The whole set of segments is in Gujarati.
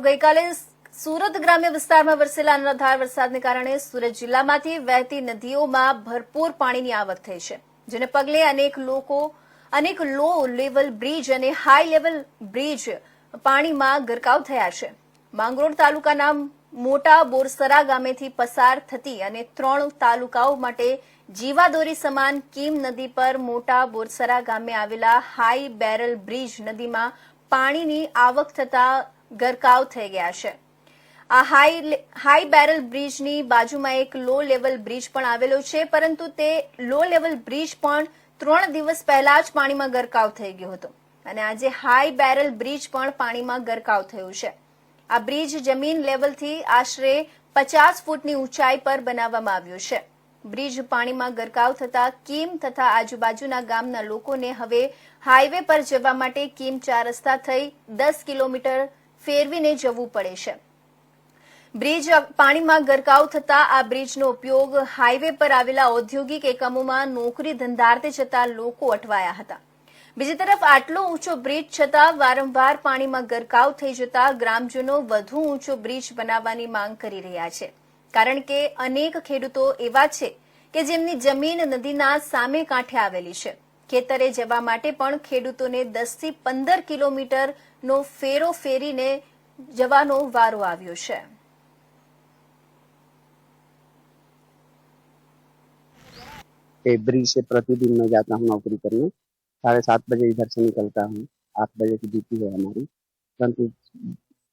તરફ ગઈકાલે સુરત ગ્રામ્ય વિસ્તારમાં વરસેલા અનરાધાર વરસાદને કારણે સુરત જિલ્લામાંથી વહેતી નદીઓમાં ભરપૂર પાણીની આવક થઈ છે, જેને પગલે અનેક લોકો, અનેક લો લેવલ બ્રિજ અને હાઈ લેવલ બ્રિજ પાણીમાં ગરકાવ થયા છે. માંગરોળ તાલુકાના મોટા બોરસરા ગામેથી પસાર થતી અને ત્રણ તાલુકાઓ માટે જીવાદોરી સમાન કીમ નદી પર મોટા બોરસરા ગામે આવેલા હાઈ બેરલ બ્રિજ નદીમાં પાણીની આવક થતા ગરકાવ થઈ ગયા છે. આ હાઈ હાઈ બેરલ બ્રિજની બાજુમાં એક લો લેવલ બ્રિજ પણ આવેલો છે, પરંતુ તે લો લેવલ બ્રિજ પણ ત્રણ દિવસ પહેલા જ પાણીમાં ગરકાવ થઈ ગયો હતો. અને આજે હાઈ બેરલ બ્રિજ પણ પાણીમાં ગરકાવ થયું છે. આ બ્રિજ જમીન લેવલથી આશરે પચાસ ફૂટની ઊંચાઈ પર બનાવવામાં આવ્યું છે. બ્રિજ પાણીમાં ગરકાવ થતા કીમ તથા આજુબાજુના ગામના લોકોને હવે હાઈવે પર જવા માટે કીમ ચાર રસ્તા થઈ દસ કિલોમીટર ફેરવીને જવું પડે છે. બ્રિજ પાણીમાં ગરકાવ થતા આ બ્રિજનો ઉપયોગ હાઈવે પર આવેલા ઔદ્યોગિક એકમોમાં નોકરી ધંધાર્થે જતા લોકો અટવાયા હતા. બીજી તરફ, આટલો ઊંચો બ્રિજ છતાં વારંવાર પાણીમાં ગરકાવ થઈ જતા ગ્રામજનો વધુ ઊંચો બ્રિજ બનાવવાની માંગ કરી રહ્યા છે. કારણ કે અનેક ખેડૂતો એવા છે કે જેમની જમીન નદીના સામે કાંઠે આવેલી છે. ખેતરે જવા માટે પણ ખેડૂતોને દસ થી પંદર કિલોમીટરનો ફેરો ફેરીને જવાનો વારો આવ્યો છે के ब्रिज से प्रतिदिन मैं जाता हूँ नौकरी करने साढ़े सात बजे इधर से निकलता हूँ आठ बजे की ड्यूटी है हमारी परंतु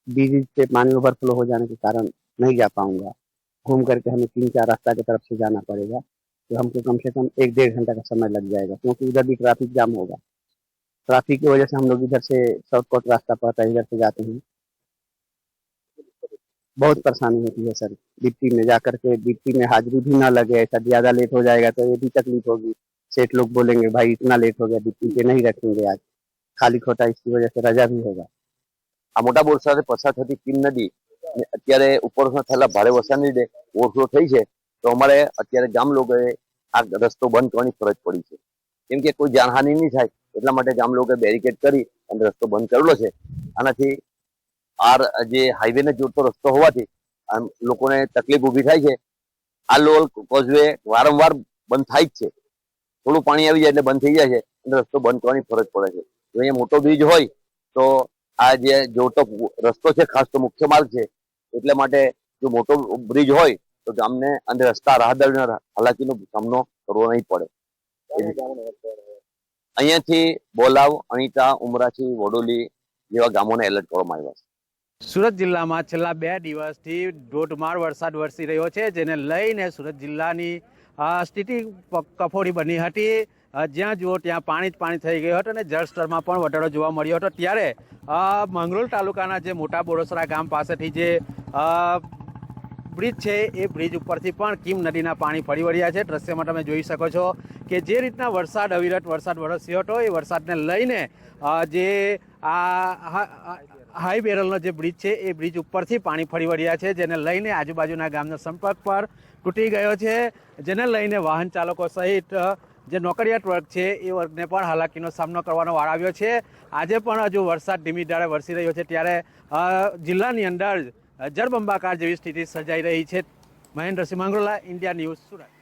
ब्रिज से पानी ओवरफ्लो हो जाने के कारण नहीं जा पाऊंगा घूम करके हमें तीन चार रास्ता की तरफ से जाना पड़ेगा तो हमको कम से कम एक डेढ़ घंटा का समय लग जाएगा क्योंकि उधर भी ट्रैफिक जाम होगा ट्रैफिक की वजह से हम लोग इधर से शॉर्टकट रास्ता पड़ता है इधर से जाते हैं बहुत परेशानी होती है सर डिप्टी में जाकर के डिप्टी में हाजिरी भी ना लगे ऐसा ज्यादा लेट हो जाएगा तो ये भी तकलीफ होगी सेठ लोग बोलेंगे भाई इतना लेट हो गया डिप्टी पे नहीं रखेंगे आज खाली खोटा इसकी वजह से रजा भी होगा આ મોટા બોર સાથે પસાર થતી કીમ નદી અને અત્યારે ઉપરનો થયેલા ભારે વરસાદને લીધે ઓવરફ્લો થઈ છે તો અમારે અત્યારે ગામ લોકોએ આ રસ્તો બંધ કરવાની ફરજ પડી છે. કેમ કે કોઈ જાનહાનિ નહીં થાય, એટલા માટે ગામ લોકોએ બેરિકેડ કરી અને રસ્તો બંધ કરેલો છે. આનાથી આ જે હાઈવેને જોડતો રસ્તો હોવાથી લોકોને તકલીફ ઊભી થાય છે. આ લોલ કોઝવે વારંવાર બંધ થાય જ છે. થોડું પાણી આવી જાય એટલે બંધ થઈ જાય છે અને રસ્તો બંધ કરવાની ફરજ પડે છે. જો અહીંયા મોટો બ્રિજ હોય તો આ જે જોડતો રસ્તો છે, ખાસ તો મુખ્ય માર્ગ છે, એટલા માટે જો મોટો બ્રિજ હોય તો ગામને અને રસ્તા રાહદારીઓને હાલાકીનો સામનો કરવો નહીં પડે. અહીંયાથી બોલાવ, અણીતા ઉમરાછી વડોલી જેવા ગામોને એલર્ટ કરવામાં આવ્યા છે. સુરત જિલ્લામાં છેલ્લા બે દિવસથી ધોધમાર વરસાદ વરસી રહ્યો છે, જેને લઈને સુરત જિલ્લાની સ્થિતિ કફોડી બની હતી. જ્યાં જુઓ ત્યાં પાણી જ પાણી થઈ ગયું હતું અને જળસ્તરમાં પણ વધારો જોવા મળ્યો હતો. ત્યારે મંગરોળ તાલુકાના જે મોટા બોરસરા ગામ પાસેથી જે બ્રિજ છે, એ બ્રિજ ઉપરથી પણ કીમ નદીના પાણી ફરી વળ્યા છે. દ્રશ્યમાં તમે જોઈ શકો છો કે જે રીતના વરસાદ, અવિરત વરસાદ વરસ્યો હતો, એ વરસાદને લઈને જે આ હાઈ બેરલનો જે બ્રિજ છે, એ બ્રિજ ઉપરથી પાણી ફરી વળ્યા છે, જેને લઈને આજુબાજુના ગામનો સંપર્ક પર તૂટી ગયો છે, જેને લઈને વાહન ચાલકો સહિત જે નોકરિયાત વર્ગ છે, એ વર્ગને પણ હાલાકીનો સામનો કરવાનો વાળ આવ્યો છે. આજે પણ હજુ વરસાદ ધીમી ધારે વરસી રહ્યો છે, ત્યારે જિલ્લાની અંદર જળબંબાકાર જેવી સ્થિતિ સર્જાઈ રહી છે. Mahendrasinh Mangrola India News Surat.